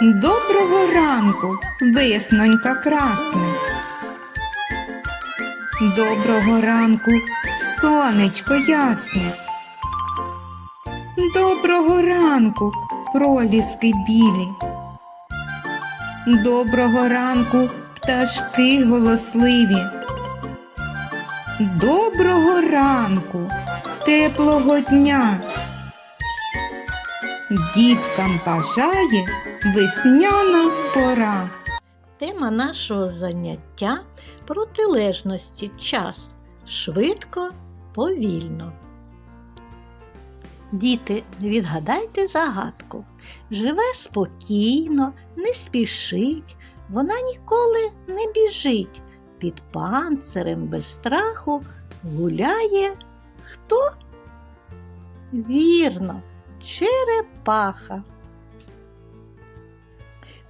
Доброго ранку, веснонька красна. Доброго ранку, сонечко ясне. Доброго ранку, проліски білі. Доброго ранку, пташки голосливі. Доброго ранку, теплого дня. Діткам бажає весняна пора. Тема нашого заняття протилежності час швидко, повільно. Діти, відгадайте загадку. Живе спокійно, не спішить, вона ніколи не біжить. Під панцирем без страху гуляє хто? Вірно, черепаха.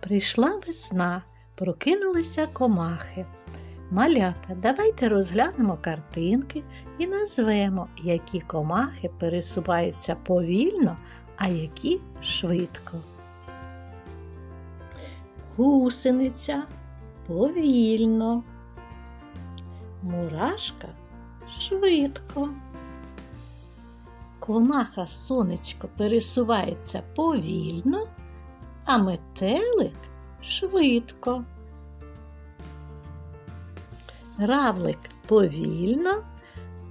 Прийшла весна, прокинулися комахи. Малята, давайте розглянемо картинки і назвемо, які комахи пересуваються повільно, а які швидко. Гусениця повільно. Мурашка швидко. Комаха сонечко пересувається повільно, а метелик швидко. Равлик повільно,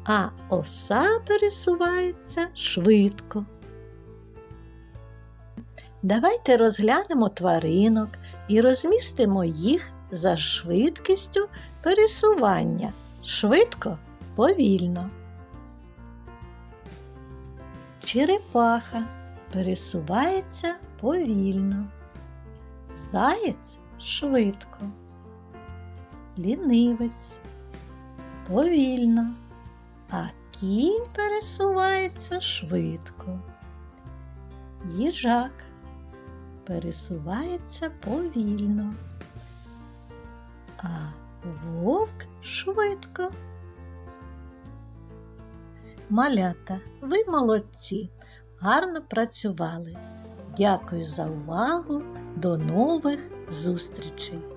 а оса пересувається швидко. Давайте розглянемо тваринок і розмістимо їх за швидкістю пересування швидко, повільно. Черепаха пересувається повільно. Заєць швидко. Лінивець повільно, а кінь пересувається швидко. Їжак пересувається повільно, а вовк швидко. Малята, ви молодці, гарно працювали. Дякую за увагу. До нових зустрічей!